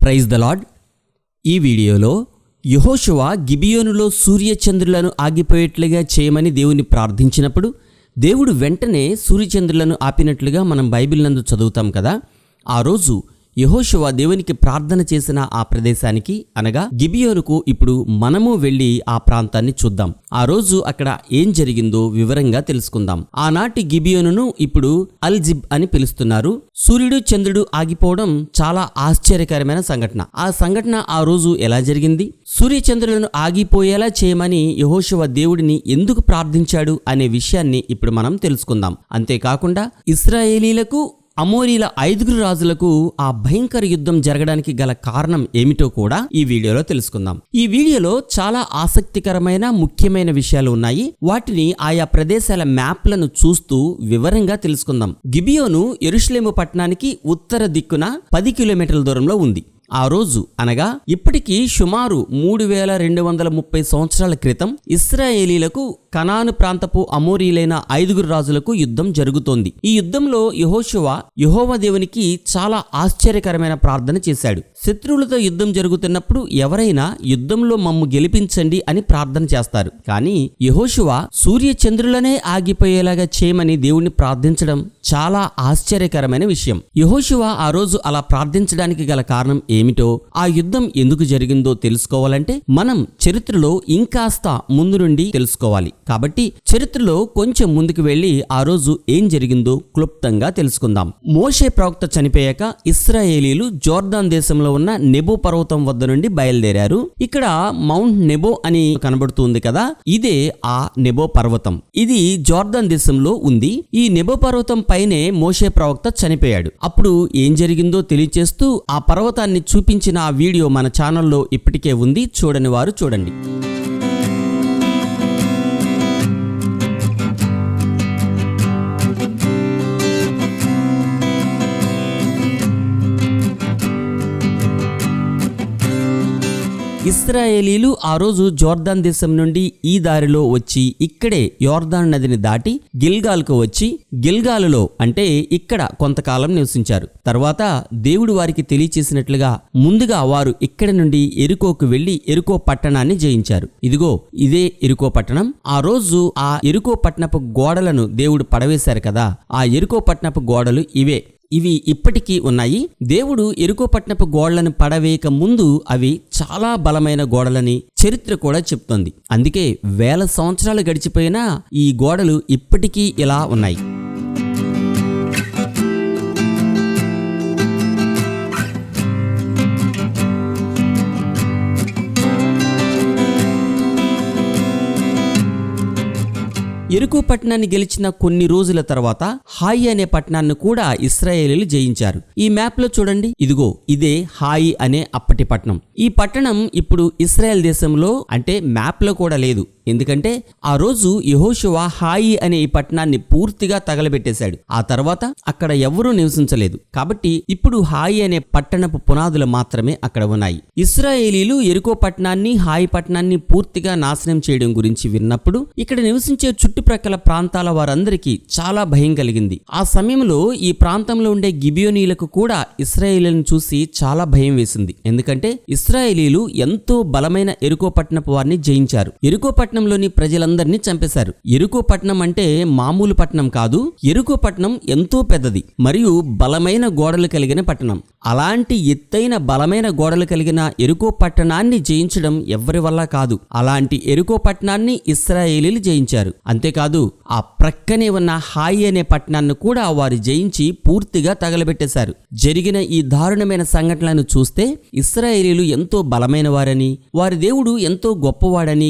Praise the lord ఈ వీడియోలో యహోషువ గిబియోనులో సూర్యచంద్రులను ఆగిపోయేట్లుగా చేయమని దేవుని ప్రార్థించినప్పుడు దేవుడు వెంటనే సూర్యచంద్రులను ఆపినట్లుగా మనం బైబిల్ నందు చదువుతాం కదా. ఆ రోజు యహోషువ దేవునికి ప్రార్థన చేసిన ఆ ప్రదేశానికి అనగా గిబియోనుకు ఇప్పుడు మనము వెళ్ళి ఆ ప్రాంతాన్ని చూద్దాం. ఆ రోజు అక్కడ ఏం జరిగిందో వివరంగా తెలుసుకుందాం. ఆనాటి గిబియోనును ఇప్పుడు అల్జిబ్ అని పిలుస్తున్నారు. సూర్యుడు చంద్రుడు ఆగిపోవడం చాలా ఆశ్చర్యకరమైన సంఘటన. ఆ సంఘటన ఆ రోజు ఎలా జరిగింది? సూర్యచంద్రులను ఆగిపోయేలా చేయమని యహోశివ దేవుడిని ఎందుకు ప్రార్థించాడు అనే విషయాన్ని ఇప్పుడు మనం తెలుసుకుందాం. అంతేకాకుండా ఇస్రాయేలీలకు అమోరీల ఐదుగురు రాజులకు ఆ భయంకర యుద్ధం జరగడానికి గల కారణం ఏమిటో కూడా ఈ వీడియోలో తెలుసుకుందాం. ఈ వీడియోలో చాలా ఆసక్తికరమైన ముఖ్యమైన విషయాలు ఉన్నాయి. వాటిని ఆయా ప్రదేశాల మ్యాప్లను చూస్తూ వివరంగా తెలుసుకుందాం. గిబియోను ఎరుషలేము పట్టణానికి ఉత్తర దిక్కున పది కిలోమీటర్ల దూరంలో ఉంది. ఆ రోజు అనగా ఇప్పటికీ సుమారు మూడు వేల రెండు వందల ముప్పై సంవత్సరాల క్రితం ఇస్రాయేలీలకు కనాను ప్రాంతపు అమోరీలైన ఐదుగురు రాజులకు యుద్ధం జరుగుతోంది. ఈ యుద్ధంలో యహోశివ యహోవ దేవునికి చాలా ఆశ్చర్యకరమైన ప్రార్థన చేశాడు. శత్రువులతో యుద్ధం జరుగుతున్నప్పుడు ఎవరైనా యుద్ధంలో మమ్ము గెలిపించండి అని ప్రార్థన చేస్తారు. కానీ యహోశివ సూర్య చంద్రులనే ఆగిపోయేలాగా చేయమని దేవుణ్ణి ప్రార్థించడం చాలా ఆశ్చర్యకరమైన విషయం. యహోశివ ఆ రోజు అలా ప్రార్థించడానికి గల కారణం ఏమిటో ఆ యుద్ధం ఎందుకు జరిగిందో తెలుసుకోవాలంటే మనం చరిత్రలో ఇంకాస్త ముందు నుండి తెలుసుకోవాలి. కాబట్టి చరిత్రలో కొంచెం ముందుకు వెళ్ళి ఆ రోజు ఏం జరిగిందో క్లుప్తంగా తెలుసుకుందాం. మోషే ప్రవక్త చనిపోయాక ఇస్రాయేలీలు జోర్దాన్ దేశంలో ఉన్న నెబో పర్వతం వద్ద నుండి బయలుదేరారు. ఇక్కడ మౌంట్ నెబో అని కనబడుతుంది కదా ఇదే ఆ నెబో పర్వతం. ఇది జోర్దాన్ దేశంలో ఉంది. ఈ నెబో పర్వతం పైనే మోషే ప్రవక్త చనిపోయాడు. అప్పుడు ఏం జరిగిందో తెలియచేస్తూ ఆ పర్వతాన్ని చూపించిన ఆ వీడియో మన ఛానల్లో ఇప్పటికే ఉంది. చూడని వారు చూడండి. ఇస్రాయేలీలు ఆ రోజు జోర్దాన్ దేశం నుండి ఈ దారిలో వచ్చి ఇక్కడే యోర్దాన్ నదిని దాటి గిల్గాల్కు వచ్చి గిల్గాలులో అంటే ఇక్కడ కొంతకాలం నివసించారు. తర్వాత దేవుడు వారికి తెలియచేసినట్లుగా ముందుగా వారు ఇక్కడి నుండి ఎరుకోకు వెళ్ళి ఎరుకో పట్టణాన్ని జయించారు. ఇదిగో ఇదే ఎరుకో పట్టణం. ఆ రోజు ఆ ఎరుకో పట్టణపు గోడలను దేవుడు పడవేశారు కదా. ఆ ఎరుకో పట్టణపు గోడలు ఇవే. ఇవి ఇప్పటికీ ఉన్నాయి. దేవుడు ఎరుకోపట్నపు గోడలను పడవేయక ముందు అవి చాలా బలమైన గోడలని చరిత్ర కూడా చెప్తోంది. అందుకే వేల సంవత్సరాలు గడిచిపోయినా ఈ గోడలు ఇప్పటికీ ఇలా ఉన్నాయి. ఎరుకు పట్టణాన్ని గెలిచిన కొన్ని రోజుల తర్వాత హాయి అనే పట్టణాన్ని కూడా ఇస్రాయేలీలు జయించారు. ఈ మ్యాప్లో చూడండి. ఇదిగో ఇదే హాయి అనే అప్పటి పట్టణం ఈ పట్టణం ఇప్పుడు ఇస్రాయెల్ దేశంలో అంటే మ్యాప్లో కూడా లేదు. ఎందుకంటే ఆ రోజు యహోషువ హాయి అనే ఈ పట్టణాన్ని పూర్తిగా తగలబెట్టేశాడు. ఆ తర్వాత అక్కడ ఎవరూ నివసించలేదు. కాబట్టి ఇప్పుడు హాయి అనే పట్టణపు పునాదులు మాత్రమే అక్కడ ఉన్నాయి. ఇస్రాయేలీలు ఎరుకో పట్టణాన్ని హాయి పట్టణాన్ని పూర్తిగా నాశనం చేయడం గురించి విన్నప్పుడు ఇక్కడ నివసించే చుట్టుప్రక్కల ప్రాంతాల వారందరికీ చాలా భయం కలిగింది. ఆ సమయంలో ఈ ప్రాంతంలో ఉండే గిబియోనీలకు కూడా ఇస్రాయేలీలను చూసి చాలా భయం వేసింది. ఎందుకంటే ఇస్రాయేలీలు ఎంతో బలమైన ఎరుకో పట్టణపు వారిని జయించారు. ఎరుకో పట్టణంలోని ప్రజలందరినీ చంపేశారు. ఎరుకో పట్టణం అంటే మామూలు పట్టణం కాదు ఎరుకో పట్టణం ఎంతో పెద్దది మరియు బలమైన గోడలు కలిగిన పట్టణం. అలాంటి ఎత్తైన బలమైన గోడలు కలిగిన ఎరుకో పట్టణాన్ని జయించడం ఎవరి వల్ల కాదు. అలాంటి ఎరుకో పట్టణాన్ని ఇస్రాయేలీలు జయించారు. అంతేకాదు ఆ ప్రక్కనే ఉన్న హాయి అనే పట్టణాన్ని కూడా వారు జయించి పూర్తిగా తగలబెట్టేశారు. జరిగిన ఈ దారుణమైన సంఘటనలను చూస్తే ఇస్రాయేలీలు ఎంతో బలమైన వారని వారి దేవుడు ఎంతో గొప్పవాడని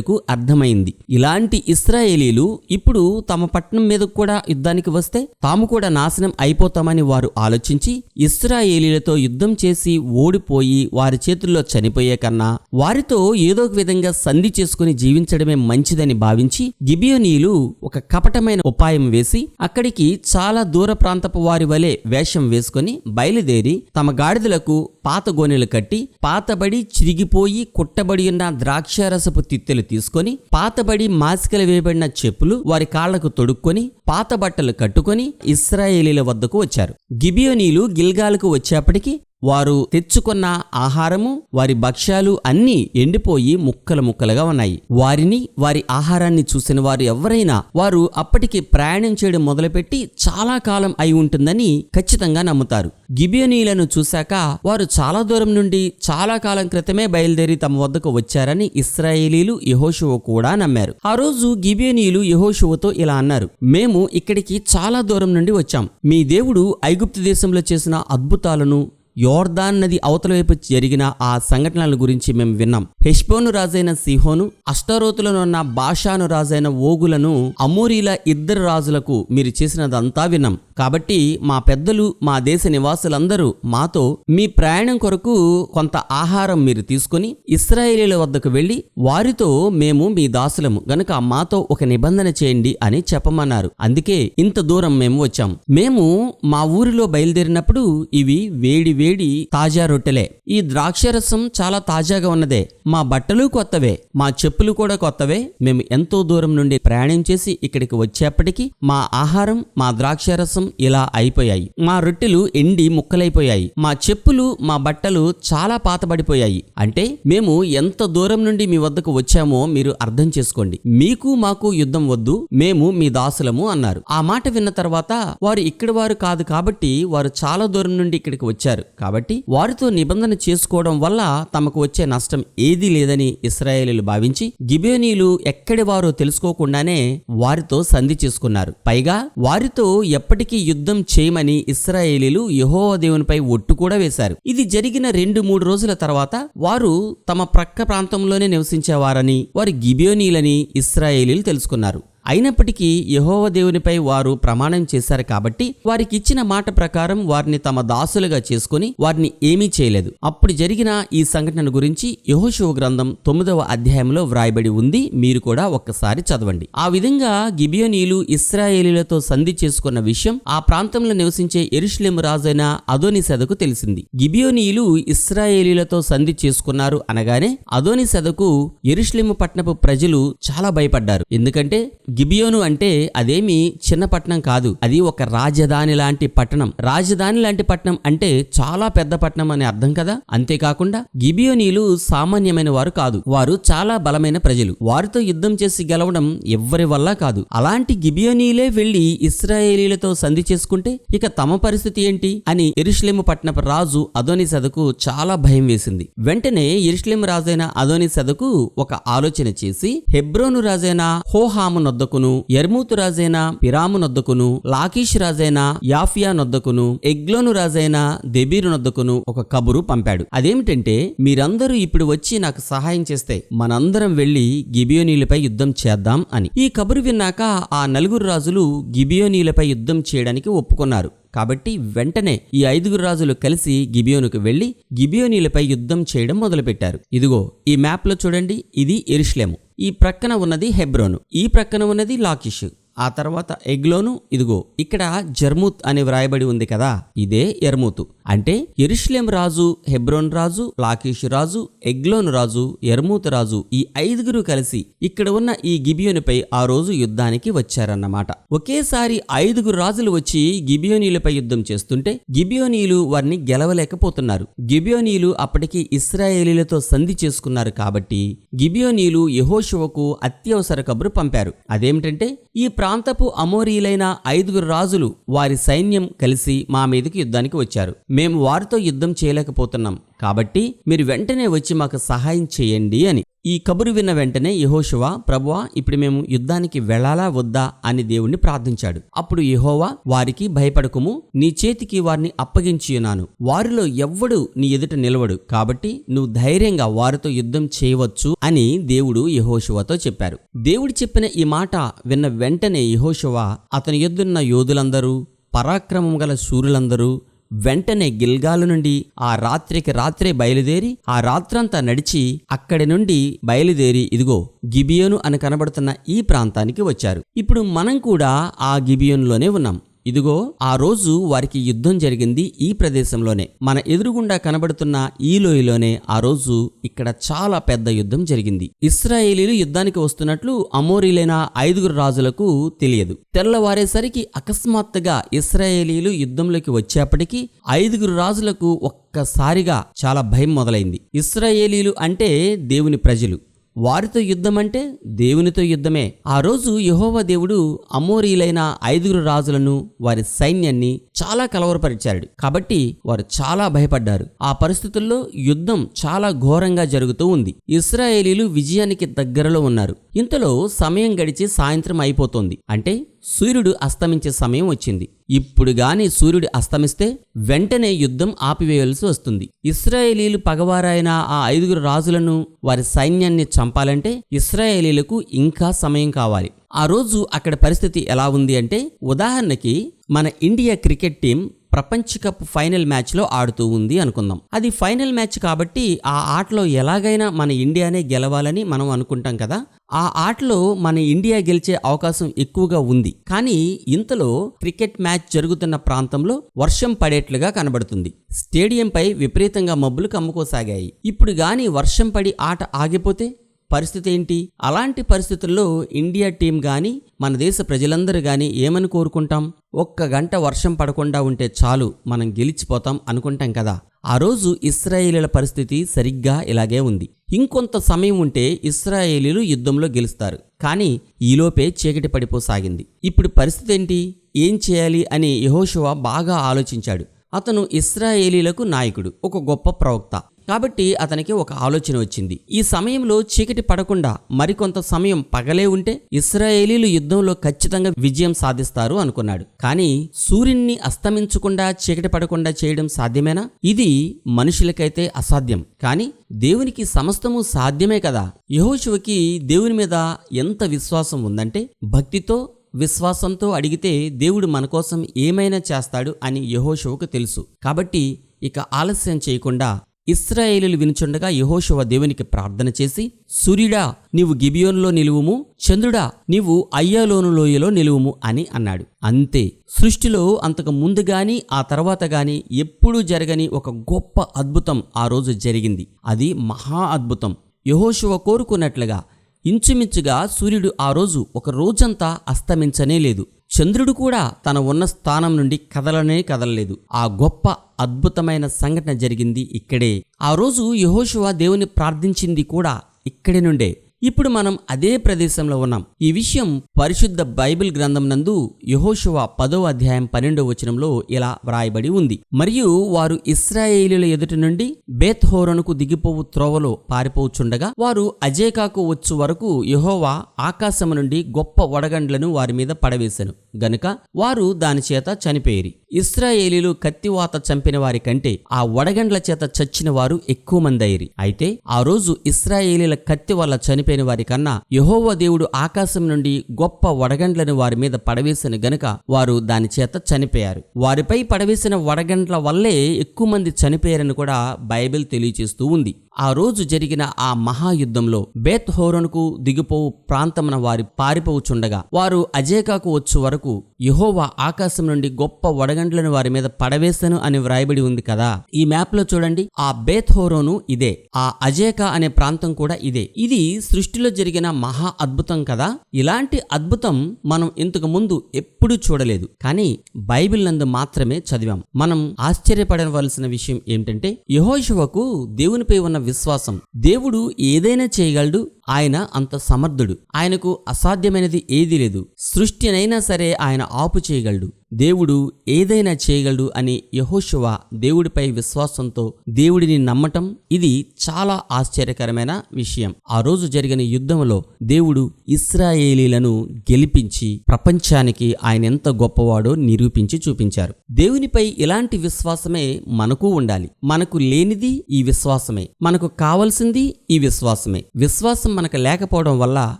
ఇస్రాయేలీలకు అర్థమైంది. ఇలాంటి ఇస్రాయేలీలు ఇప్పుడు తమ పట్టణం మీద కూడా యుద్ధానికి వస్తే తాము కూడా నాశనం అయిపోతామని వారు ఆలోచించి ఇస్రాయేలీలతో యుద్ధం చేసి ఓడిపోయి వారి చేతుల్లో చనిపోయే కన్నా వారితో ఏదో ఒక విధంగా సంధి చేసుకుని జీవించడమే మంచిదని భావించి గిబియోనీలు ఒక కపటమైన ఉపాయం వేసి అక్కడికి చాలా దూర ప్రాంతపు వారి వలె వేషం వేసుకొని బయలుదేరి తమ గాడిదలకు పాత గోనెలు కట్టి పాతబడి చిరిగిపోయి కుట్టబడి ఉన్న ద్రాక్షారసపు తిత్తెలు తీసుకొని పాతబడి మాసికలు వేయబడిన చెప్పులు వారి కాళ్ళకు తొడుక్కొని పాత బట్టలు కట్టుకొని ఇస్రాయేలీల వద్దకు వచ్చారు. గిబియోనీలు గిల్గాలకు వచ్చేప్పటికి వారు తెచ్చుకున్న ఆహారము వారి భక్ష్యాలు అన్నీ ఎండిపోయి ముక్కలు ముక్కలుగా ఉన్నాయి. వారిని వారి ఆహారాన్ని చూసిన వారు ఎవరైనా వారు అప్పటికి ప్రయాణం చేయడం మొదలుపెట్టి చాలా కాలం అయి ఉంటుందని ఖచ్చితంగా నమ్ముతారు. గిబియోనీలను చూశాక వారు చాలా దూరం నుండి చాలా కాలం క్రితమే బయలుదేరి తమ వద్దకు వచ్చారని ఇస్రాయేలీలు యహోషువ కూడా నమ్మారు. ఆ రోజు గిబియోనీయులు యహోషువతో ఇలా అన్నారు మేము ఇక్కడికి చాలా దూరం నుండి వచ్చాం. మీ దేవుడు ఐగుప్తు దేశంలో చేసిన అద్భుతాలను యోర్దాన్ నది అవతల వైపు జరిగిన ఆ సంఘటనల గురించి మేము విన్నాం. హెష్బోను రాజైన సిహోను అష్టరోతులను ఉన్న బాషాను రాజైన ఓగులను అమూరీల ఇద్దరు రాజులకు మీరు చేసినదంతా విన్నాం. కాబట్టి మా పెద్దలు మా దేశ నివాసులందరూ మాతో మీ ప్రయాణం కొరకు కొంత ఆహారం మీరు తీసుకొని ఇస్రాయేలీల వద్దకు వెళ్ళి వారితో మేము మీ దాసులము. గనుక మాతో ఒక నిబంధన చేయండి అని చెప్పమన్నారు. అందుకే ఇంత దూరం మేము వచ్చాం. మేము మా ఊరిలో బయలుదేరినప్పుడు ఇవి వేడి వేడి తాజా రొట్టెలే. ఈ ద్రాక్షరసం చాలా తాజాగా ఉన్నదే. మా బట్టలు కొత్తవే. మా చెప్పులు కూడా కొత్తవే. మేము ఎంతో దూరం నుండి ప్రయాణం చేసి ఇక్కడికి వచ్చేప్పటికి మా ఆహారం మా ద్రాక్షరసం ఇలా అయిపోయాయి. మా రొట్టెలు ఎండి ముక్కలైపోయాయి. మా చెప్పులు మా బట్టలు చాలా పాతబడిపోయాయి. అంటే మేము ఎంత దూరం నుండి మీ వద్దకు వచ్చామో మీరు అర్థం చేసుకోండి. మీకు మాకు యుద్ధం వద్దు మేము మీ దాసులము అన్నారు. ఆ మాట విన్న తర్వాత వారు ఇక్కడ వారు కాదు కాబట్టి వారు చాలా దూరం నుండి ఇక్కడికి వచ్చారు. కాబట్టి వారితో నిబంధన చేసుకోవడం వల్ల తమకు వచ్చే నష్టం ఏదీ లేదని ఇస్రాయేలీలు భావించి గిబేనీలు ఎక్కడి వారో తెలుసుకోకుండానే వారితో సంధి చేసుకున్నారు. పైగా వారితో ఎప్పటికీ యుద్ధం చేయమని ఇస్రాయేలీలు యెహోవా దేవునిపై ఒట్టు కూడా వేశారు. ఇది జరిగిన రెండు మూడు రోజుల తర్వాత వారు తమ ప్రక్క ప్రాంతంలోనే నివసించేవారని వారి గిబియోనీలని ఇస్రాయేలీలు తెలుసుకున్నారు. అయినప్పటికీ యహోవ దేవునిపై వారు ప్రమాణం చేశారు కాబట్టి వారికి ఇచ్చిన మాట ప్రకారం వారిని తమ దాసులుగా చేసుకుని వారిని ఏమీ చేయలేదు. అప్పుడు జరిగిన ఈ సంఘటన గురించి యహోశివ గ్రంథం తొమ్మిదవ అధ్యాయంలో వ్రాయబడి ఉంది. మీరు కూడా ఒక్కసారి చదవండి. ఆ విధంగా గిబియోనీలు ఇస్రాయేలీలతో సంధి చేసుకున్న విషయం ఆ ప్రాంతంలో నివసించే ఎరుషులేము రాజైన అదోనిసెదకు తెలిసింది. గిబియోనీయులు ఇస్రాయేలీలతో సంధి చేసుకున్నారు అనగానే అదోనిసెదకు ఎరుషులేము పట్టణపు ప్రజలు చాలా భయపడ్డారు. ఎందుకంటే గిబియోను అంటే అదేమి చిన్న పట్టణం కాదు. అది ఒక రాజధాని లాంటి పట్టణం. రాజధాని లాంటి పట్టణం అంటే చాలా పెద్ద పట్టణం అని అర్థం కదా? అంతేకాకుండా గిబియోనీలు సామాన్యమైన వారు కాదు. వారు చాలా బలమైన ప్రజలు. వారితో యుద్ధం చేసి గెలవడం ఎవ్వరి వల్ల కాదు. అలాంటి గిబియోనీలే వెళ్ళి ఇస్రాయేలీలతో సంధి చేసుకుంటే ఇక తమ పరిస్థితి ఏంటి? అని ఎరుషులేము పట్టణపు రాజు అదోనిసెదకు చాలా భయం వేసింది. వెంటనే ఎరుషులేము రాజైన అదోనిసెదకు ఒక ఆలోచన చేసి హెబ్రోను రాజైన హోహాము నొద్దకును ఎర్మూతు రాజైన పిరాము నొద్దకును లాకీష్ రాజైన యాఫియా నొద్దకును ఎగ్లోను రాజైన దెబీరు నొద్దకును ఒక కబురు పంపాడు. అదేమిటంటే మీరందరూ ఇప్పుడు వచ్చి నాకు సహాయం చేస్తే మనందరం వెళ్ళి గిబియోనీలపై యుద్ధం చేద్దాం అని. ఈ కబురు విన్నాక ఆ నలుగురు రాజులు గిబియోనీలపై యుద్ధం చేయడానికి ఒప్పుకున్నారు. కాబట్టి వెంటనే ఈ ఐదుగురు రాజులు కలిసి గిబియోనుకు వెళ్ళి గిబియోనీలపై యుద్ధం చేయడం మొదలుపెట్టారు. ఇదిగో ఈ మ్యాప్లో చూడండి ఇది ఎరుష్లేము. ఈ ప్రక్కన ఉన్నది హెబ్రోను ఈ ప్రక్కన ఉన్నది లాకిష్ ఆ తర్వాత ఎగ్లోను ఇదిగో ఇక్కడ జర్మూత్ అని వ్రాయబడి ఉంది కదా ఇదే ఎర్మూతు. అంటే ఎరుషులేం రాజు హెబ్రోన్ రాజు లాకేష్ రాజు ఎగ్లోన్ రాజు ఎర్మూతు రాజు ఈ ఐదుగురు కలిసి ఇక్కడ ఉన్న ఈ గిబియోనిపై ఆ రోజు యుద్ధానికి వచ్చారన్నమాట. ఒకేసారి ఐదుగురు రాజులు వచ్చి గిబియోనీలపై యుద్ధం చేస్తుంటే గిబియోనీలు వారిని గెలవలేకపోతున్నారు. గిబియోనీలు అప్పటికి ఇస్రాయేలీలతో సంధి చేసుకున్నారు కాబట్టి గిబియోనీలు యహోశివకు అత్యవసర కబురు పంపారు. అదేమిటంటే ఈ ప్రాంతపు అమోరీలైన ఐదుగురు రాజులు వారి సైన్యం కలిసి మా మీదకి యుద్ధానికి వచ్చారు. మేము వారితో యుద్ధం చేయలేకపోతున్నాం. కాబట్టి మీరు వెంటనే వచ్చి మాకు సహాయం చేయండి అని. ఈ కబురు విన్న వెంటనే యెహోషువ ప్రభువా ఇప్పుడు మేము యుద్ధానికి వెళ్ళాలా వద్దా? అని దేవుణ్ణి ప్రార్థించాడు. అప్పుడు యహోవా వారికి భయపడకుము నీ చేతికి వారిని అప్పగించియున్నాను. వారిలో ఎవ్వడు నీ ఎదుట నిలవడు. కాబట్టి నువ్వు ధైర్యంగా వారితో యుద్ధం చేయవచ్చు అని దేవుడు యెహోషువతో చెప్పారు. దేవుడు చెప్పిన ఈ మాట విన్న వెంటనే యెహోషువ అతని ఎద్దున్న యోధులందరూ పరాక్రమం గల సూర్యులందరూ వెంటనే గిల్గాలు నుండి ఆ రాత్రికి రాత్రే బయలుదేరి ఆ రాత్రంతా నడిచి అక్కడి నుండి బయలుదేరి ఇదిగో గిబియోను అని కనబడుతున్న ఈ ప్రాంతానికి వచ్చారు. ఇప్పుడు మనం కూడా ఆ గిబియోన్లోనే ఉన్నాం. ఇదిగో ఆ రోజు వారికి యుద్ధం జరిగింది ఈ ప్రదేశంలోనే. మన ఎదురుగుండా కనబడుతున్న ఈ లోయలోనే ఆ రోజు ఇక్కడ చాలా పెద్ద యుద్ధం జరిగింది. ఇస్రాయేలీలు యుద్ధానికి వస్తున్నట్లు అమోరీలైన ఐదుగురు రాజులకు తెలియదు. తెల్లవారేసరికి అకస్మాత్తుగా ఇస్రాయేలీలు యుద్ధంలోకి వచ్చేప్పటికీ ఐదుగురు రాజులకు ఒక్కసారిగా చాలా భయం మొదలైంది. ఇస్రాయేలీలు అంటే దేవుని ప్రజలు. వారితో యుద్ధం అంటే దేవునితో యుద్ధమే. ఆ రోజు యహోవ దేవుడు అమోరీలైన ఐదుగురు రాజులను వారి సైన్యాన్ని చాలా కలవరపరిచాడు. కాబట్టి వారు చాలా భయపడ్డారు. ఆ పరిస్థితుల్లో యుద్ధం చాలా ఘోరంగా జరుగుతూ ఉంది. ఇస్రాయేలీలు విజయానికి దగ్గరలో ఉన్నారు. ఇంతలో సమయం గడిచి సాయంత్రం అయిపోతుంది. అంటే సూర్యుడు అస్తమించే సమయం వచ్చింది. ఇప్పుడు గాని సూర్యుడు అస్తమిస్తే వెంటనే యుద్ధం ఆపివేయాల్సి వస్తుంది. ఇస్రాయేలీలు పగవారైన ఆ ఐదుగురు రాజులను వారి సైన్యాన్ని చంపాలంటే ఇస్రాయేలీలకు ఇంకా సమయం కావాలి. ఆ రోజు అక్కడ పరిస్థితి ఎలా ఉంది అంటే ఉదాహరణకి మన ఇండియా క్రికెట్ టీం ప్రపంచ కప్ ఫైనల్ మ్యాచ్లో ఆడుతూ ఉంది అనుకుందాం. అది ఫైనల్ మ్యాచ్ కాబట్టి ఆ ఆటలో ఎలాగైనా మన ఇండియానే గెలవాలని మనం అనుకుంటాం కదా. ఆ ఆటలో మన ఇండియా గెలిచే అవకాశం ఎక్కువగా ఉంది. కానీ ఇంతలో క్రికెట్ మ్యాచ్ జరుగుతున్న ప్రాంతంలో వర్షం పడేట్లుగా కనబడుతుంది. స్టేడియంపై విపరీతంగా మబ్బులు కమ్ముకోసాగాయి. ఇప్పుడు గాని వర్షం పడి ఆట ఆగిపోతే పరిస్థితి ఏంటి? అలాంటి పరిస్థితుల్లో ఇండియా టీం కానీ మన దేశ ప్రజలందరూ కానీ ఏమని కోరుకుంటాం? ఒక్క గంట వర్షం పడకుండా ఉంటే చాలు మనం గెలిచిపోతాం అనుకుంటాం కదా. ఆ రోజు ఇస్రాయేలీల పరిస్థితి సరిగ్గా ఇలాగే ఉంది. ఇంకొంత సమయం ఉంటే ఇస్రాయేలీలు యుద్ధంలో గెలుస్తారు. కానీ ఈలోపే చీకటి పడిపోసాగింది. ఇప్పుడు పరిస్థితి ఏంటి? ఏం చేయాలి అని యహోషువ బాగా ఆలోచించాడు. అతను ఇస్రాయేలీలకు నాయకుడు ఒక గొప్ప ప్రవక్త. కాబట్టి అతనికి ఒక ఆలోచన వచ్చింది. ఈ సమయంలో చీకటి పడకుండా మరికొంత సమయం పగలే ఉంటే ఇస్రాయేలీలు యుద్ధంలో ఖచ్చితంగా విజయం సాధిస్తారు అనుకున్నాడు. కానీ సూర్యున్ని అస్తమించకుండా చీకటి పడకుండా చేయడం సాధ్యమేనా? ఇది మనుషులకైతే అసాధ్యం. కానీ దేవునికి సమస్తము సాధ్యమే కదా? యహోశివకి దేవుని మీద ఎంత విశ్వాసం ఉందంటే భక్తితో విశ్వాసంతో అడిగితే దేవుడు మన కోసం ఏమైనా చేస్తాడు అని యహోశివకు తెలుసు. కాబట్టి ఇక ఆలస్యం చేయకుండా ఇస్రాయేలీలు వినుచుండగా యహోశవ దేవునికి ప్రార్థన చేసి సూర్యుడా నీవు గిబియోన్లో నిలువుము చంద్రుడా నీవు అయ్యాలోను లోయలో నిలువుము అని అన్నాడు. అంతే సృష్టిలో అంతకు ముందు గాని ఆ తర్వాత గాని ఎప్పుడూ జరగని ఒక గొప్ప అద్భుతం ఆ రోజు జరిగింది. అది మహా అద్భుతం. యహోశివ కోరుకున్నట్లుగా ఇంచుమించుగా సూర్యుడు ఆ రోజు ఒక రోజంతా అస్తమించనే లేదు. చంద్రుడు కూడా తన ఉన్న స్థానం నుండి కదలనే కదలలేదు. ఆ గొప్ప అద్భుతమైన సంఘటన జరిగింది ఇక్కడే. ఆ రోజు యహోషువ దేవుని ప్రార్థించింది కూడా ఇక్కడి నుండే. ఇప్పుడు మనం అదే ప్రదేశంలో ఉన్నాం. ఈ విషయం పరిశుద్ధ బైబిల్ గ్రంథం నందు యహోషువ పదో అధ్యాయం పన్నెండో వచనంలో ఇలా వ్రాయబడి ఉంది. మరియు వారు ఇస్రాయేలీల ఎదుటి నుండి బేత్ హోరనుకు దిగిపోవు త్రోవలో పారిపోచుండగా వారు అజేకాకు వచ్చు వరకు యహోవా ఆకాశము నుండి గొప్ప వడగండ్లను వారి మీద పడవేశాను గనుక వారు దానిచేత చనిపోయిరి. ఇస్రాయేలీలు కత్తివాత చంపిన వారి కంటే ఆ వడగండ్ల చేత చచ్చిన వారు ఎక్కువ మంది అయ్యిరి అయితే ఆ రోజు ఇస్రాయేలీల కత్తి వల్ల చనిపోయిన వారి కన్నా యహోవ దేవుడు ఆకాశం నుండి గొప్ప వడగండ్లను వారి మీద పడవేసిన గనుక వారు దాని చేత చనిపోయారు. వారిపై పడవేసిన వడగండ్ల వల్లే ఎక్కువ మంది చనిపోయారని కూడా బైబిల్ తెలియజేస్తూ ఉంది. ఆ రోజు జరిగిన ఆ మహాయుద్ధంలో బేత్ హోరన్కు దిగిపోవు ప్రాంతమున వారి పారిపోవుచుండగా వారు అజేకాకు వచ్చు వరకు యహోవా ఆకాశం నుండి గొప్ప వడగండ్లను వారి మీద పడవేశాను అని వ్రాయబడి ఉంది కదా. ఈ మ్యాప్లో చూడండి. ఆ బేత్ హోరోను ఇదే. ఆ అజేకా అనే ప్రాంతం కూడా ఇదే. ఇది సృష్టిలో జరిగిన మహా అద్భుతం కదా. ఇలాంటి అద్భుతం మనం ఇంతకు ముందు ఎప్పుడూ చూడలేదు. కానీ బైబిల్ నందు మాత్రమే చదివాం. మనం ఆశ్చర్యపడవలసిన విషయం ఏమిటంటే యహోశివకు దేవునిపై ఉన్న విశ్వాసం. దేవుడు ఏదైనా చేయగలడు ఆయన అంత సమర్థుడు. ఆయనకు అసాధ్యమైనది ఏదీ లేదు. సృష్టినైనా సరే ఆయన ఆపు చేయగలడు. దేవుడు ఏదైనా చేయగలడు అని యహోశువ దేవుడిపై విశ్వాసంతో దేవుడిని నమ్మటం ఇది చాలా ఆశ్చర్యకరమైన విషయం. ఆ రోజు జరిగిన యుద్ధంలో దేవుడు ఇస్రాయేలీలను గెలిపించి ప్రపంచానికి ఆయన ఎంత గొప్పవాడో నిరూపించి చూపించారు. దేవునిపై ఇలాంటి విశ్వాసమే మనకు ఉండాలి. మనకు లేనిది ఈ విశ్వాసమే. మనకు కావలసింది ఈ విశ్వాసమే. విశ్వాసం మనకు లేకపోవడం వల్ల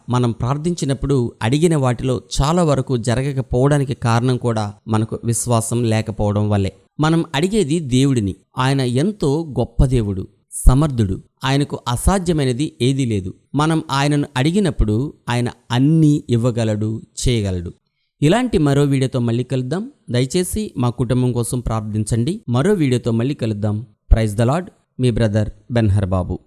మనం ప్రార్థించినప్పుడు అడిగిన వాటిలో చాలా వరకు జరగకపోవడానికి కారణం కూడా మనకు విశ్వాసం లేకపోవడం వల్లే. మనం అడిగేది దేవుడిని. ఆయన ఎంతో గొప్ప దేవుడు సమర్థుడు. ఆయనకు అసాధ్యమైనది ఏదీ లేదు. మనం ఆయనను అడిగినప్పుడు ఆయన అన్నీ ఇవ్వగలడు చేయగలడు. ఇలాంటి మరో వీడియోతో మళ్ళీ కలుద్దాం. దయచేసి మా కుటుంబం కోసం ప్రార్థించండి. మరో వీడియోతో మళ్ళీ కలుద్దాం. ప్రైజ్ ద లాడ్ మీ బ్రదర్ బెన్హర్ బాబు